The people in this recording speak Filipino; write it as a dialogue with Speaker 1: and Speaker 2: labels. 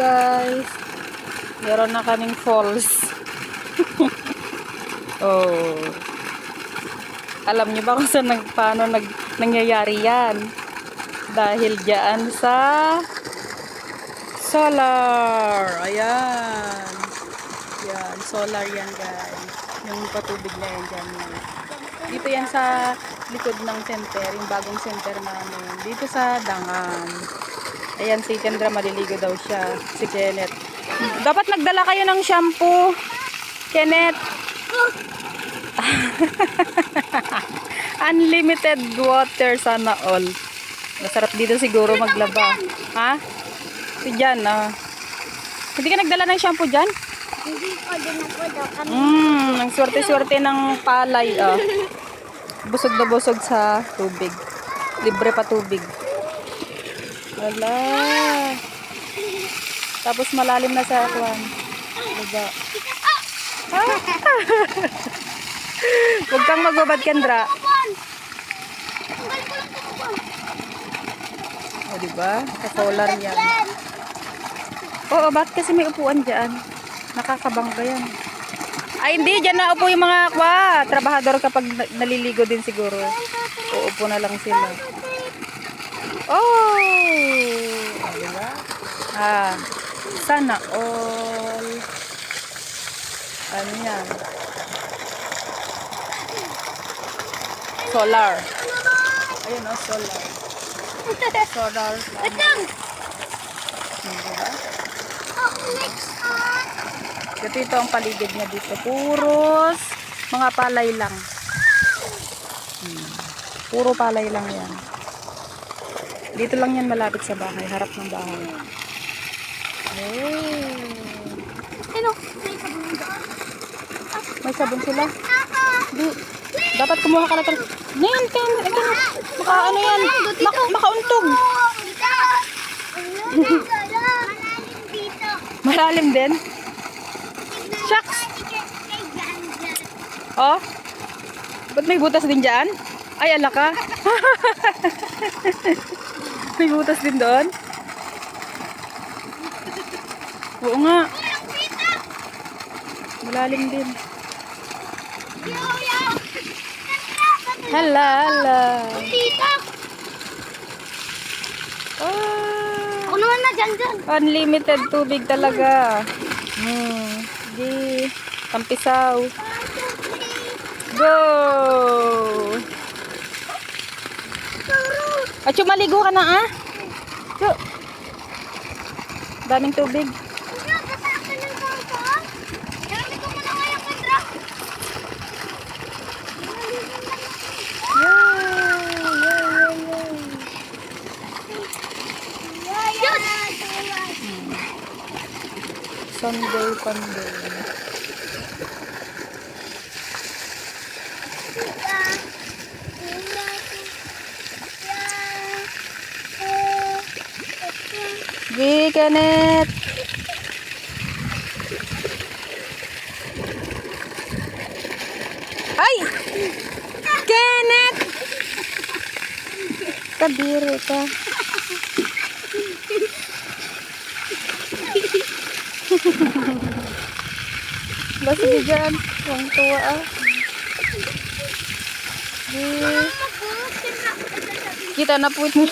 Speaker 1: guys. Meron na kaming falls. oh. Alam niyo ba kung saan nag, paano nag, nangyayari yan? Dahil diyan sa solar. Ayan. Yan, solar yan guys. Yung patubig na yan dyan. Dito yan sa likod ng center, yung bagong center namin. Dito sa Dangam. Ayan, si Kendra maliligo daw siya. Si Kenneth. Dapat nagdala kayo ng shampoo. Kenneth. Unlimited water sana all. Masarap dito siguro maglaba. Ha? Si Jan, ah. Hindi ka nagdala ng shampoo dyan?
Speaker 2: Hindi ko din ako daw.
Speaker 1: Mmm, ang swerte-swerte ng palay, ah. Busog na busog sa tubig. Libre pa tubig. Wala. Tapos malalim na sa kwan. Diba? Ah. Huwag kang magbabad, Kendra. O, diba? Sa solar yan. Oo, bakit kasi may upuan dyan? Nakakabangga yan. Ay, hindi. Dyan na upo yung mga kwa. Trabahador kapag na- naliligo din siguro. Uupo na lang sila. Oh! Diba? Ah, sana all. Ano yan? Solar. Ayun o, solar. Solar.
Speaker 2: Wait lang.
Speaker 1: Diba?
Speaker 2: Oh, next on.
Speaker 1: Ito ito ang paligid niya dito. Puros mga palay lang. Hmm. Puro palay lang yan. Dito lang yan malapit sa bahay. Harap ng bahay. Oh.
Speaker 2: Ano? May sabon doon.
Speaker 1: May sabon sila. Di, dapat kumuha ka na talaga. Ngayon, kan, kan, maka ano yan, mak, makauntog. Malalim din. Shucks. Oh. Ba't may butas din dyan? Ay, ala ka. may butas din doon? Oo nga. Malalim din. Hala, hala.
Speaker 2: Dito.
Speaker 1: Ah,
Speaker 2: Ako naman na dyan dyan.
Speaker 1: unlimited tubig talaga. Hmm. Di. Tampisaw. Go! At yung maligo ka na ah. Go. Daming tubig. Yeah, yeah, yeah, yeah. Sunday, Sunday. Gi, Kenneth. Ay! Kenneth! Kabiro ka. Basta di dyan. Huwag tuwa ah. Gi. Kita na puwit mo.